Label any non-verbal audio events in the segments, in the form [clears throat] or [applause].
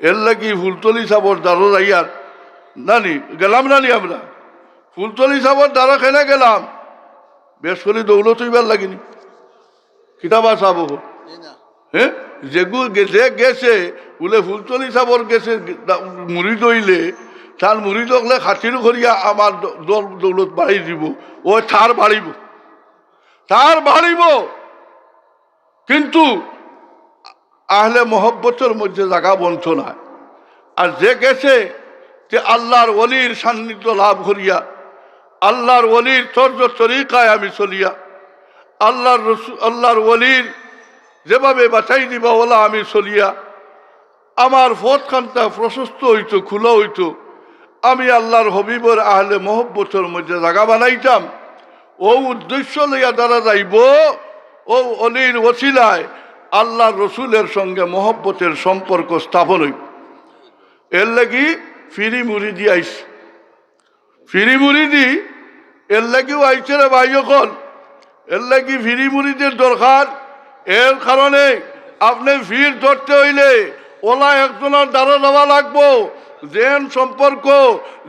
এর লাগি ফুলতলি সাবর দ্বারো যাইয়ার। নানি গেলাম নানি আমরা। ফুলতলি সাবর দ্বারো খেলে গেলাম? বেশ করে দৌলত হইবার লাগিনি। কিতাবা চাব হ্যাঁ যেগু যে গেছে বলে ফুলতলি সাবর গেছে মুড়ি দইলে তার মুড়ি দকলে খাতির করিয়া আমার দৌলত বাড়ি দিব। ও তার বাড়িব। তার বাড়িব। কিন্তু আহলে মহব্বতের মধ্যে জায়গা বন্ধ না আর যে গেছে যে আল্লাহর অলির সান্নিধ্য লাভ করিয়া, আল্লাহর অলির তর্জ তরিকায় আমি চলিয়া, আল্লাহর আল্লাহর অলির যেভাবে বাঁচাই দিবা ওলা আমি চলিয়া, আমার পথখানটা প্রশস্ত হইতো, খোলা হইতো, আমি আল্লাহর হবিবর আহলে মহব্বতের মধ্যে জায়গা বানাইতাম। ও উদ্দেশ্য লইয়া দ্বারা যাইব, ও অলির ওসিলায় আল্লাহ রসুলের সঙ্গে মহব্বতের সম্পর্ক স্থাপন হইব। এর লাগি ফিরি মুড়ি দি আইস ফিরি মুড়ি দি এর লাগিও আইছে রে ভাই যখন। এর লাগি ফিরি মুড়িদের দরকার। এর কারণে আপনি ফির ধরতে হইলে ওলা একজনের দ্বারা দেওয়া লাগবো। জেন সম্পর্ক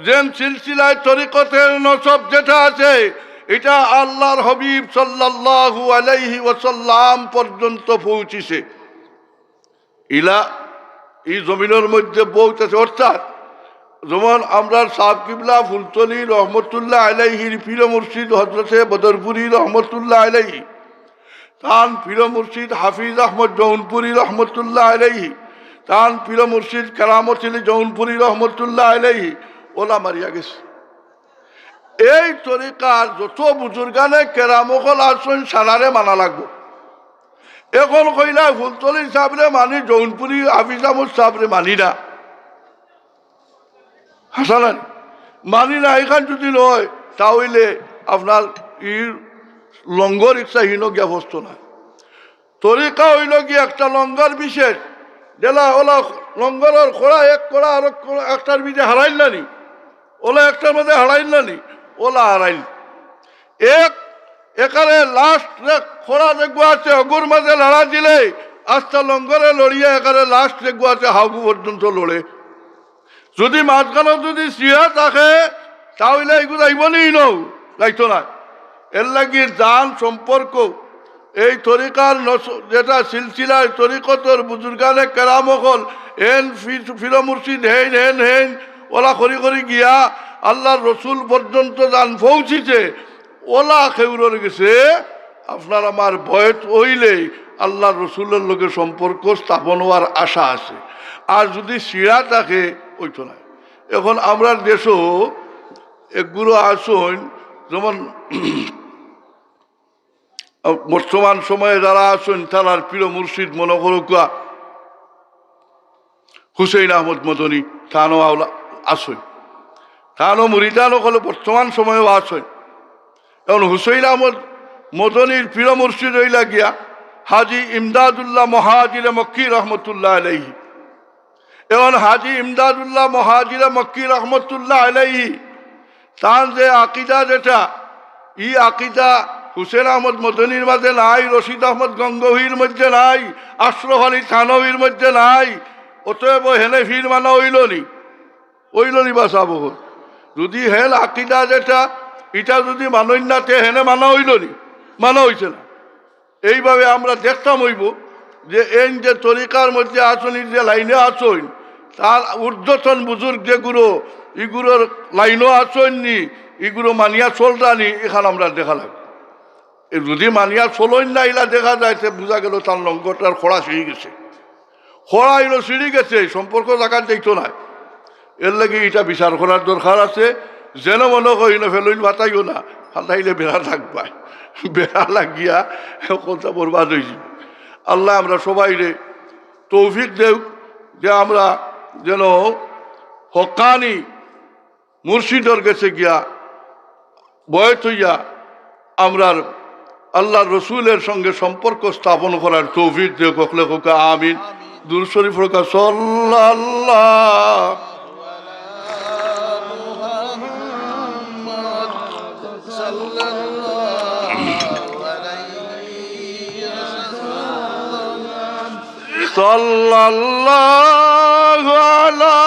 জেন সিলসিলায় তরিকতের নসব যেটা আছে এটা আল্লাহর হবিব সাল্লাল্লাহু আলাইহি ওয়াসাল্লাম পর্যন্ত পৌঁছিছে। ইলা, এই জমিনের মধ্যে পৌঁছেছে অর্থাৎ যেমন আমরা সাব কিবলা, ফুলতলি, রহমতুল্লাহ আলাইহির পীর মুর্শিদ হজরতে বদরপুরি, রহমতুল্লাহ আলাইহি, তান পীর মুর্শিদ হাফিজ আহমদ জৌনপুরি, রহমতুল্লাহ আলাইহি, তান পীর মুর্শিদ কারামতিলি জৌনপুরি, রহমতুল্লাহ আলাইহি, ওলা মারিয়া গেছে। এই তরিকার যত বুজুর্গানে কেরামকল আসন সারারে মানা লাগবো। এখন কইলা ফুলতলি সাবরে মানি, জৌনপুরি আহমদ সাবরে মানি না। হাসানান, মানি না এখান যদি নয় তাহলে আপনার ই লঙ্গর ইচ্ছাহীন বস্তু না তরিকা হইল কি, একটা লঙ্গর বিশেষ, যেলা ওলা লঙ্গরের খোড়া, এক কড়া আর একটার বিজে হারাইল নানি ওলা একটার মধ্যে হারাইল নানি ওলা হারাইল এক, এখানে লাস্ট খোড়া দেখব আছে অগুর মাঝে লড়া দিলে আস্তা লঙ্গরে লড়িয়ে এখানে লাস্ট দেখব আছে হাগু পর্যন্ত লড়ে। যদি মাঝখানে যদি সিয়া থাকে, তাহলে এগুলো যাইবনি নৌ যাইতো না। এর লাগি দান সম্পর্ক। এই তরিকার যেটা সিলসিলায় তরিকতর বুজুর্গানে কেরামকল হেন ফির মুর্শিদ হেন হেন হেন, ওলা করি করি গিয়া আল্লাহর রসুল পর্যন্ত দান পৌঁছিছে, ওলা খেউরর গেছে, আপনার আমার বয়স হইলেই আল্লাহ রসুলের লোকের সম্পর্ক স্থাপন হওয়ার আশা আছে। আর যদি শিরা থাকে, ওইতো না এখন আমরা দেশও এগুলো আসুন, যেমন [clears throat] বর্তমান সময়ে যারা আছেন তারার প্রিয় মুর্শিদ মনে করুকা হুসেইন আহমদ মদনী তানও আওলা আসেন। তানও মুরিদানও হলে বর্তমান সময়েও আসেন এখন হুসেইন আহমদ মদনীর প্রিয় মুর্শিদ হইলা গিয়া হাজি ইমদাদুল্লাহ মহাজিরে মক্কি রহমতুল্লাহ আলাইহি। এখন হাজি ইমদাদুল্লাহ মহাজিরে মক্কি রহমতুল্লাহ আলাইহি, তার যে আকিদা যেটা ই আকিদা হুসেন আহমদ মদনীর মাঝে নাই, রশিদ আহমদ গঙ্গহির মধ্যে নাই, আশরফ আলী থানবির মধ্যে নাই, অতএব হেনেফির মানা হইল নি। হইল নি বা সাব যদি হেন আকিদা যেটা, এটা যদি মানই না তে হেনে মানা হইল নি, মানা হইছে না। এইভাবে আমরা দেখতাম হইব যে এই যে তরিকার মধ্যে আসনি, যে লাইনে আসইন, তার ঊর্ধ্বতন বুজুর্গ যেগুলো এগুলোর লাইনও আসইননি এগুলো মানিয়া চলতানি এখানে আমরা দেখা লাগবে এ যদি মানিয়া চলইন না, এলা দেখা যায় বোঝা গেল তার লঙ্গটার খোড়া সিঁড়ি গেছে। খোড়া এলো সিঁড়ি গেছে সম্পর্ক জায়গার দেখতো না। এর লাগে এটা বিচার করার দরকার আছে। যেন মনে করি না ফেলইন ভাতাইও না। ফাটাইলে বেড়া থাকবাই বেড়া লাগিয়া কথা বরবাদ হয়েছি আল্লাহ আমরা সবাই রে তৌফিক দেও যে আমরা যেন হকানি মুর্শিদর গেছে গিয়া বয়স হইয়া আমরা আল্লাহ রসুলের সঙ্গে সম্পর্ক স্থাপন করার তৌফিক দেও কখলে কোকা আমিন। দূর শরীফ রোকা সাল্লাল্লাহ। صلى الله على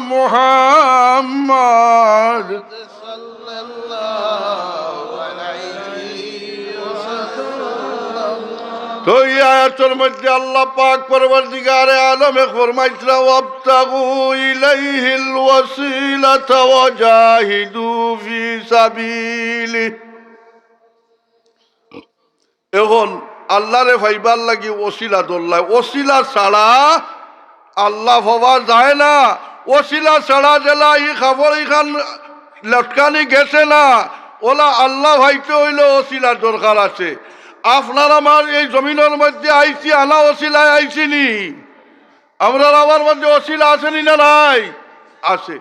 محمد توی آیات المجد اللہ پاک پروردگار عالم فرمائش لو ابتغو وابتغوا إليه و وجاهدوا في سبيله. اغن আল্লাহরে ভাইবার লাগি ওসিলা দোল্লায়। ওসিলা ছাড়া আল্লাহ হওয়া যায় না। ওসিলা ছাড়া জেলা ই খাবার ইখান লটকানি গেছে না। ওলা আল্লাহ ভাইতে হইলে ওসিলার দরকার আছে। আপনার আমার এই জমিনের মধ্যে আইছি, আনা ওসিলায় আইছিনি। আমরা আমার মধ্যে ওসিলা আসেনি না নাই? আছে।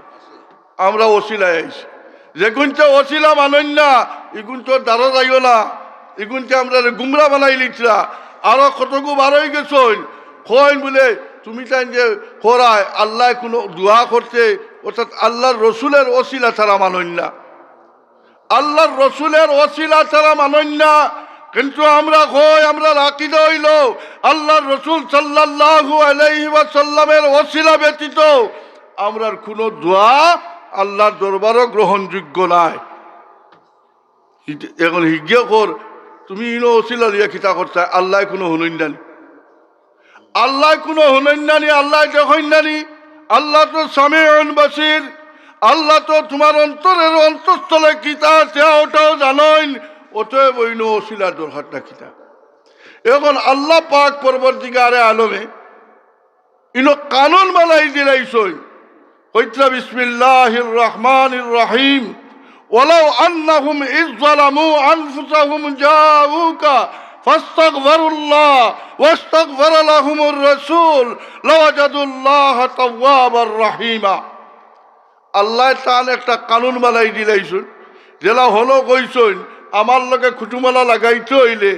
আমরা ওসিলায় আইছি। যে গুনতে ওসিলা মানন না ইগুন তো দাঁড়া যাইও না। ইগুনতে আমরা গুমরা বানাই লিখরা আরও কতগু বারোই গেছন? কইন বলে, তুমি তাই যে করায় আল্লাহ কোনো দোয়া করতে অর্থাৎ আল্লাহর রসুলের অশিলা ছাড়া মানন না। আল্লাহর রসুলের অশিলা ছাড়া মানন না। কিন্তু আমরা কই, আমরা রাখি হইল আল্লাহর রসুল সাল্লাল্লাহু আলাইহি ওয়াসাল্লামের ওসিলা ব্যতীত আমরার কোনো দোয়া আল্লাহর দরবারও গ্রহণযোগ্য নাই। এখন হিজ্ঞ কর তুমি ইনো ওসিলা লিয়া খিতা করতে? আল্লাহ কোনো হুনইন্দানি আল্লাহ কোনো হুনইন্দানি আল্লাহ দেখইন্দানি আল্লাহ তো স্বামী বাসির। আল্লাহ তো তোমার অন্তরের অন্তঃস্থলে কিতা আছে ওটাও জানইন। অতএব ওই নো ওসিলার দরকারটা কিতা? এখন আল্লাহ পাক পরবর্তীকারে আলমে ইনো কানুন বানাই দিলাইছই। হইতরা বিসমিল্লাহির রহমানির রহিম। ولو أنهم إذ ظلموا أنفسهم جاءوك فاستغفروا الله واستغفر لهم الرسول لوجدوا الله توابا رحيما আল্লাহ তান একটা কানুন বানাই দিলাইছুন জেলা হলো কইছুন আমার লগে খুটুমালা লাগাইতে হইলে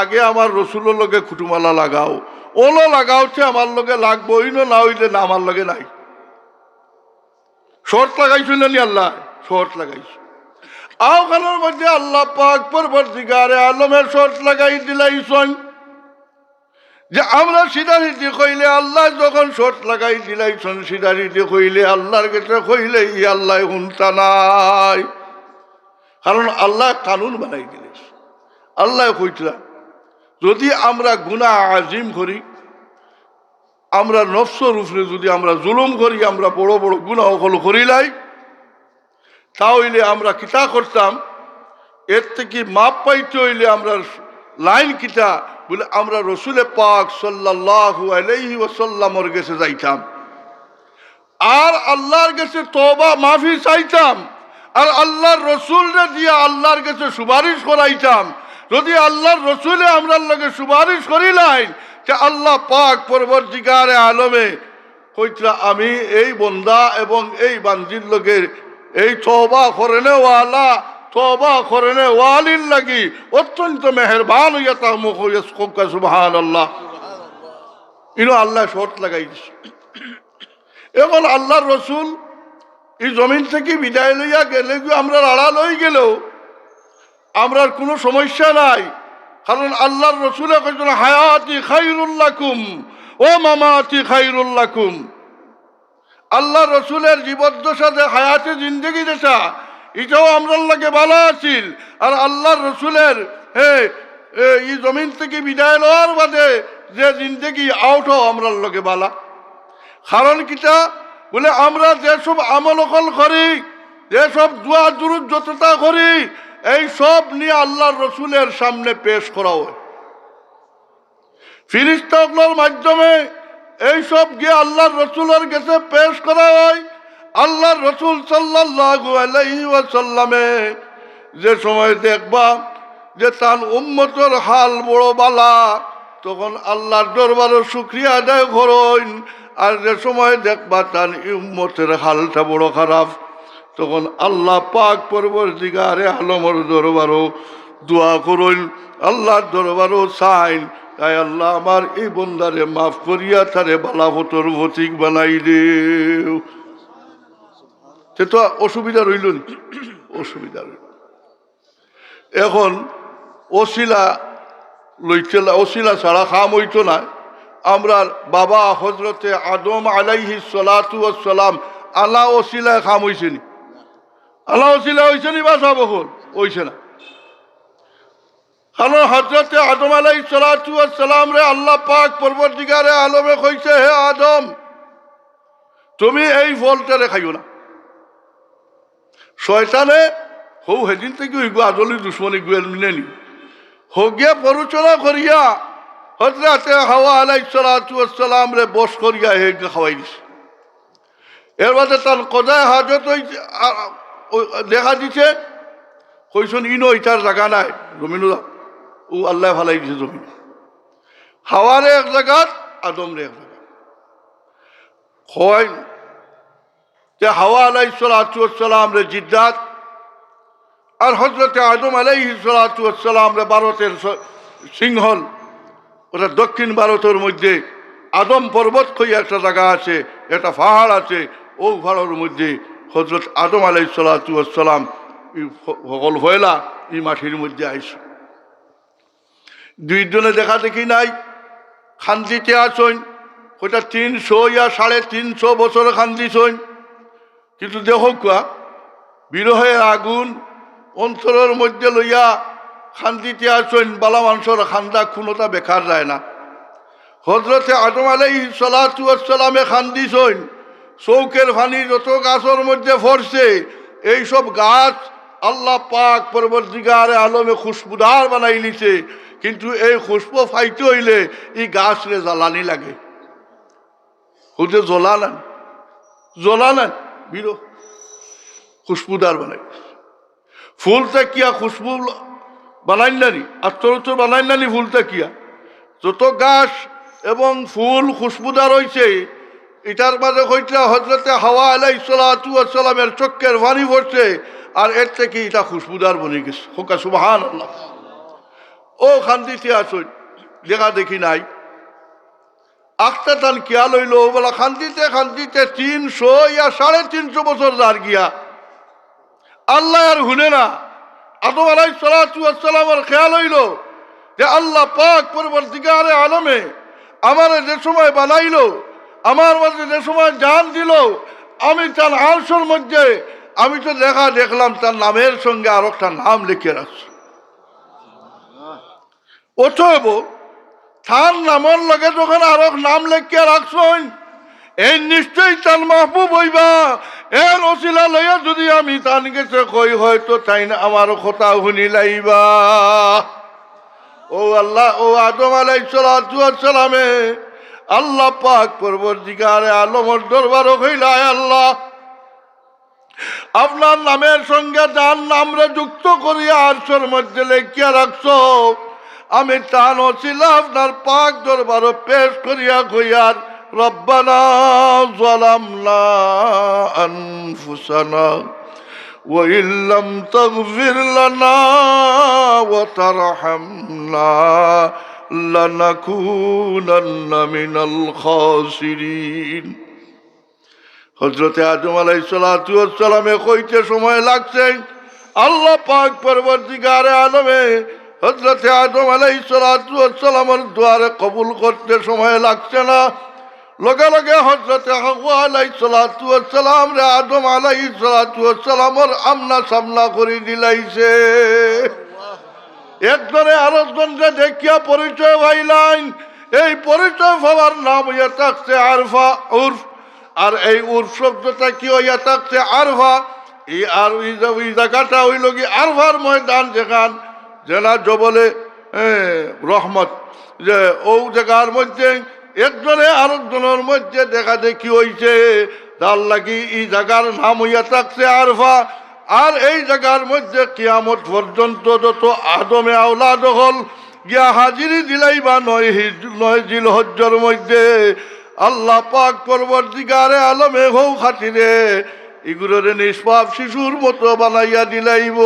আগে আমার রসুলের লগে খুটুমালা লাগাও ওলো লাগাওতে আমার লগে লাগবো ইনো না হইলে না আমার লগে নাই শর্ট লাগাইছুন না নি আল্লাহ শর্ট লাগাইছুন আওখানের মধ্যে আল্লাহ পাক পরবর্তীকারে আলমের শর্ট লাগাই দিলাই দিলাইছুন যে আমরা সিধারিতে কইলে আল্লাহ যখন শর্ট লাগাই দিলাইছন সিধারিতে কইলে আল্লাহর কাছে কইলে ই আল্লাহ হুনতা নাই। কারণ আল্লাহ কানুন বানাই দিলেন আল্লাহ কইতরা যদি আমরা গুনাহ আজিম করি, আমরা নফসর উপরে যদি আমরা জুলুম করি, আমরা বড় বড় গুনাহ হল করিলাই তাহলে আমরা কিতা করতাম? এর থেকে মাপ পাইতে হইলে আমরা লাইন কিতা? বলে আমরা রসুলে পাক সাল্লাল্লাহু আলাইহি ওয়াসাল্লামর গেছে যাইতাম। আর আল্লাহর কাছে তবা মাফি চাইতাম। আর আল্লাহর রসুলরে দিয়ে আল্লাহর কাছে সুপারিশ করাইতাম। যদি আল্লাহর রসুলে আমরা লগে সুপারিশ করিলাইন যে আল্লাহ পাক পরবর্তীকারে আলমে, কইতরা আমি এই বন্দা এবং এই বান্দির লোকের এই তবা করেনে ওয়ালা তবা করেনে ওয়ালির লাগি অত্যন্ত মেহরবান হইয়া তা মুখ সুবহান আল্লাহ ইনো আল্লাহ শর্ত লাগাই দিছে। এখন আল্লাহর রসুল এই জমিন থেকে বিদায় লইয়া গেলে আমরা আড়াল হয়ে গেলেও আমরার কোনো সমস্যা নাই। কারণ আল্লাহর রসুলে কয়েকজন হায়াতি খাইরুল্লাকুম ও মামাতি খাইরুল্লাকুম আল্লাহ রসুলের জীবদ্দশা যে হায়াতে জিন্দগি দেশা এটাও আমরার লাগে ভালো আছিল। আর আল্লাহ রসুলের, হে এই জমিন থেকে বিদায় লওয়ার বাদে যে জিন্দগি আউটও আমরার লগে বালা। কারণ কিটা বলে আমরা যেসব আমল অকল করি, যেসব দোয়া দুরুদ যতটা করি, এই সব নিয়ে আল্লাহর রসুলের সামনে পেশ করা হয়। ফিরিস্তাগুলোর মাধ্যমে এই সব গিয়ে আল্লাহর রসুলের কাছে পেশ করা হয়। আল্লাহর রসুল ওয়াসাল্লামে যে সময় দেখবা যে তার উম্মতর হাল বড় বালা, তখন আল্লাহর দরবারও শুক্রিয়া আদায় করইন। আর যে সময় দেখবা তার উম্মতের হালটা বড় খারাপ, তখন আল্লাহ পাক পরবর্তীকারে আলমর দরবারও দোয়া করইন, আল্লাহর দরবারও চাইন। তাই আল্লাহ আমার এই বন্দারে মাফ করিয়া তারে বালাফতর ভতিক বানাই দেও। সে তো অসুবিধা রইল অসুবিধা রইল। এখন ওসিলা লইতে ওসিলা ছাড়া খাম হইতো না। আমরা বাবা হজরতে আদম আলাইহি সালাতু সালাম আলা ওসিলায় খাম হইছে নি। আল্লাহ ওসিলা হইছে নি বা সব হল হইছে না। কারণ হজরতে আদম আলাই সালাম রে আল্লাহ পাক পরবর্তীকারে আলমে কইছে, হে আদম, তুমি এই ফলটারে খাইও না। শয়তানে হৌ সেদিন থেকে হইগো আদলি দুশ্মনী গুয়েল মিনেনি হগিয়া পরচনা করিয়া হজরতে হাওয়া আলাই সালাম রে বস করিয়া হে খাওয়াই দিছে। এর বাদে তার কদায় হাজত দেখা দিছে কইসন ইনো ইটার জায়গা নাই জমিনু ও আল্লাহ ভালাই দিছে জমিন হাওয়ারে এক জায়গাত আদম রে এক জায়গা হয় যে হাওয়া আলাই সালাম রে জিদ্দাত আর হজরতে আদম আলাই সালাম রে ভারতের সিংহল, ওটা দক্ষিণ ভারতের মধ্যে। আদম পর্বত কই একটা জায়গা আছে, একটা পাহাড় আছে, ও পাহাড়ের মধ্যে হজরত আদম আলাই সালাম সকল হয়লা এই মাটির মধ্যে আইস। দুইজনে দেখা দেখি নাই। খান্দিতে আসইন ওটা তিনশো ইয়া সাড়ে তিনশো বছর খান্দিছইন কিন্তু দেহ কুয়া, বিরহের আগুন অন্তরের মধ্যে লইয়া খান্দিতে আসইন, বালা মানুষের খান্দা খুনতা বেকার যায় না। হজরতে আদম আলাই সালামে খান্দিছইন চৌকের ফানি যত গাছের মধ্যে ফরছে, এইসব গাছ আল্লাহ পাক পরবর্তীকারে আলমে খুশবুদার বানাই নিছে। কিন্তু এই খুশবু ফাইতে হইলে এই গাছ রে জ্বালানি লাগে। হুদে জ্বলা নেন জ্বলা নেন বিরো। খুশবুদার বানাই। ফুলটা কিয়া খুশবু বানাই নানি আত্মরত্ব বানাই নানি ফুলটা কিয়া যত গাছ এবং ফুল খুশবুদার হয়েছে এটার মাঝে হইতে হজরতে হাওয়া আলাই সালামের চক্কের পানি পড়ছে আর এর থেকে এটা খুশবুদার বনে গেছে। হোকা সুবাহান আল্লাহ ও খান্দিতে আসুন দেখা দেখি নাই। আখটা তান কিয়া লইল বলা, খান্দিতে খান্দিতে তিনশো ইয়া সাড়ে তিনশো বছর দাঁড় গিয়া। আল্লাহ আর হুনে না। আদম আলাই সালামের খেয়াল হইল যে আল্লাহ পাক পরবর্তীকারে আলমে আমার যে সময় বানাইলো, আমার মাঝে যে সময় জান দিল, আমি তার আলসর মধ্যে, আমি তো দেখা দেখলাম তার নামের সঙ্গে আর একটা নাম লিখে রাখছি। অতএব তার নামের লগে যখন আর নাম লিখিয়া রাখছেন, এই নিশ্চয়ই তার মাহবুব হইবা। এর অশিলা লইয়া যদি আমি তান গেছে কই, হয়তো তাই না আমার কথা শুনি লাইবা। ও আল্লাহ, ও আদম আলাই সালামে আল্লাহ পাক পরবর্তীকারে আলমর দরবার হইলায় আল্লাহ, আপনার নামের সঙ্গে যার নামরে যুক্ত করিয়া আরশোর মধ্যে লেখিয়া রাখছ আমি তান ছিল আপনার পাক দরবার পেশ করিয়া কইয়ার রব্বানা জালামনা আনফুসানা وإن لم تغفر لنا وترحمنا لنكونن من الخاسرين হজরতে আজম আলাই সালামে কইতে সময় লাগছে আল্লাহ পাক পরবর্তীকারে আলমে হজরতে আজম আলাই সালামের দ্বারে কবুল করতে সময় লাগছে না। লগে লগে হজরতে হাওয়া আলাই রে আদম আলাই সালামের আমনা সামনা করে দিলাইছে। একজনে আরেকজনকে দেখিয়া পরিচয় পাইলাইন এই পরিচয় পাওয়ার নাম হইয়া থাকছে আরফা উর্ফ। আর এই উর্ফ শব্দটা কি হইয়া থাকছে আরফা? এই আর ওই জায়গাটা হইল কি আরফার ময়দান যেখান জেলা জবলে রহমত, যে ও জায়গার মধ্যে, একজনে আরেকজনের মধ্যে দেখা দেখি হইছে। তার লাগি এই জায়গার নাম হইয়া থাকছে আরফা। আর এই জায়গার মধ্যে কিয়ামত পর্যন্ত যত আদমে আওলা দখল গিয়া হাজিরি দিলাই বা নয় নয় জিল হজ্জর মধ্যে। আল্লাহ পাক পরবর্তীকারে আলমে হৌ খাতিরে এগুলোরে নিষ্পাপ শিশুর মতো বানাইয়া দিলাইব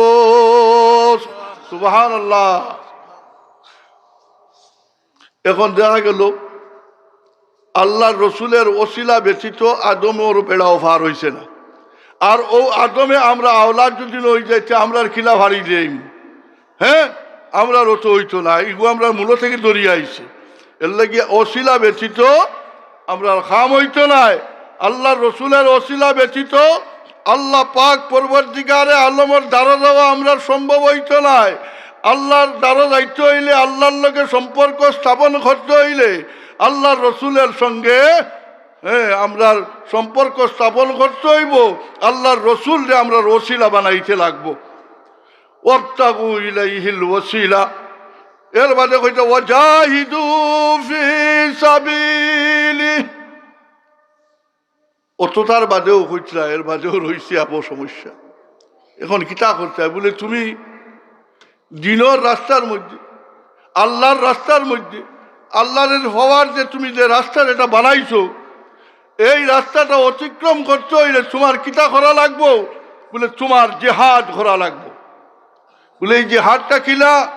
আল্লাহ এখন দেখা গেল আল্লাহ রসুলের ওসিলা ব্যতীত আদমের বেড়া অফার হয়েছে না। আর ও আদমে আমরা আওলাদ যদি নই যাইতে আমরা খিলা ভারী দেই হ্যাঁ আমরা রত হইতো না এগু আমরা মূল থেকে দরিয়ে আইছে। এর লাগি অশিলা ব্যতীত আমরা খাম হইতো নাই। আল্লাহ রসুলের অশিলা ব্যতীত আল্লাহ পাক পরবর্তীকারে আলমর দ্বারা দেওয়া আমরা সম্ভব হইতো নাই। আল্লাহর দ্বারা দায়িত্ব হইলে আল্লাহর লগে সম্পর্ক স্থাপন করতে হইলে আল্লাহর রসুলের সঙ্গে হ্যাঁ আমরা সম্পর্ক স্থাপন করতে হইব, আল্লাহর রসুলরে আমরা রসিলা বানাইতে লাগবো। এর বাদে কইতে, ওয়াজাহিদু ফি সাবিলি। অতটার বাদেও কইতরা এর বাদেও রইছে আবো সমস্যা। এখন কিতা করতে হয়? বলে, তুমি দিনের রাস্তার মধ্যে, আল্লাহর রাস্তার মধ্যে, আল্লাহর হওয়ার যে তুমি যে রাস্তার এটা বানাইছো, এই রাস্তাটা অতিক্রম করতে হইলে তোমার কিতা করা লাগবো? বলে, তোমার জেহাদ করা লাগবো। বলে, এই জেহাদটা কিলা?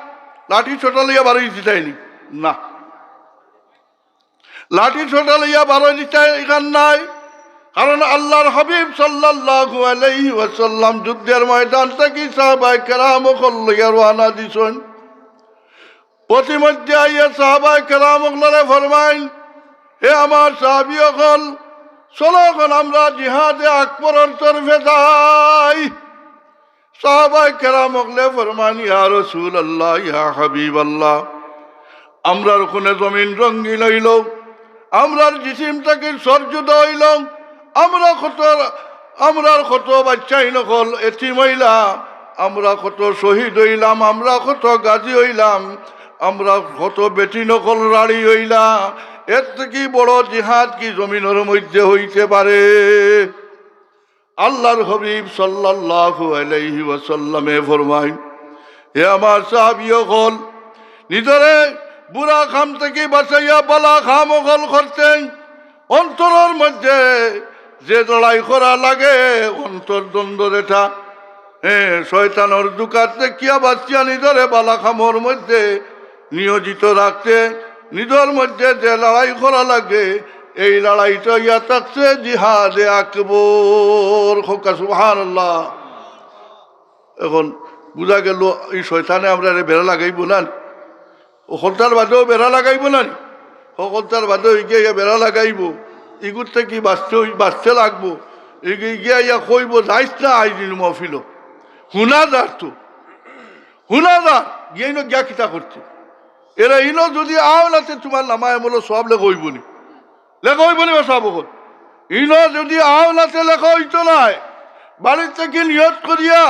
লাঠি ছোটা লইয়া বারোই দিতাইনি না। লাঠি ছোটা লইয়া বারোই দিতে এখান নাই। কারণ আল্লাহর হাবিব সাল্লাল্লাহু আলাইহি ওয়াসাল্লাম যুদ্ধের ময়দান থেকে সাহাবাই কেরাম লইয়া রওনা দিছেন। প্রতিমধ্যে আইয়া সাহাবাই কেরাম লরে ফরমাইন, হে আমার সাহাবি অকল চলো এখন আমরা জিহাদে আকবরের তরফে যাই। সাহাবাই কেরাম ফরমান ইয়া রসুল আল্লাহ ইয়া হাবিব আল্লাহ আমরার ওখানে জমিন রঙ্গিন হইল আমরার জিসিমটাকে সর্যুদ হইল আমরা কত আমরার কত বাচ্চাই নকল এটি মহিলা। আমরা কত শহীদ হইলাম, আমরা কত গাজী হইলাম, আমরা কত বেটি নকল রাড়ি হইলা এর থেকে বড় জিহাদ কি জমিনের মধ্যে হইতে পারে? আল্লাহর হবিব সাল্লাল্লাহু আলাইহি ওয়াসাল্লামে হে আমার সাহাবিও হল নিজরে বুড়া খাম থেকে বাঁচাইয়া বালা খাম অকল করতেন। অন্তরের মধ্যে যে লড়াই করা লাগে অন্তর্দ্বন্দ্ব রেঠা হ্যাঁ শয়তানোর দুকাতে কিয়া বাচ্চা নিজরে বালা খামর মধ্যে নিয়োজিত রাখতে নিজের মধ্যে যে লড়াই করা লাগে, এই লড়াইটা ইয়া থাকছে জিহাদে আকবর। খোকা সুহান এখন বুঝা গেল, এই শয়তানে আমরা বেড়া লাগাইব না সকলটার বাদেও বেড়া লাগাইব না সকলটার বাদেও গিয়ে বেড়া লাগাইব। ইগুর থেকে বাঁচতে বাঁচতে লাগবো। গিয়া কইব, যাইস না আই দিন মফিল হুনা যার তো। হুনা যার গিয়ে গিয়া কিতা করছে এরা ইনো যদি আও নাতে তোমার নামায় বলো, সব লেখ হইব নি। লেখ হইব নি সব ইনো যদি আও নাতে লেখা হইতো নাই, বাড়ির থেকে নিয়ত করিয়া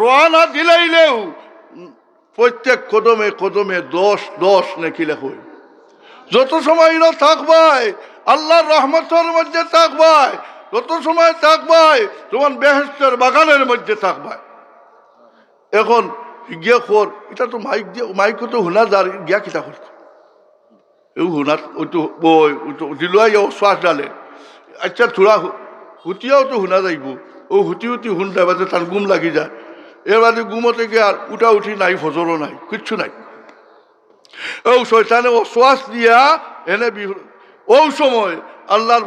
রোয়ানা দিলাইলেও, প্রত্যেক কদমে কদমে দশ দশ নাকি লেখ যত সময় ইনো থাকবাই আল্লাহর রহমতের মধ্যে থাকবাই যত সময় থাকবাই তোমার বেহেস্তের বাগানের মধ্যে থাকবাই এখন গিয়া খোর, এটা তো মাইক দিয়ে, মাইক তো শুনা যার, গিয়া কিতা করছে? এই শুনাত ওইটো ওই ওইটো দিলুৱাই শ্বাস ডালে। আচ্ছা থোড়া হুতিয়াও তো শুনা যাইব। ও হুতি হুতি যায় বাদে তার গুম লাগি যায়। এর বাদে গুমতে গিয়ে আর উঠা উঠি নাই, ফজরও নাই, কিচ্ছু নাই। ও শয়তানে ও শ্বাস দিয়া, এনে ও সময় আল্লাহর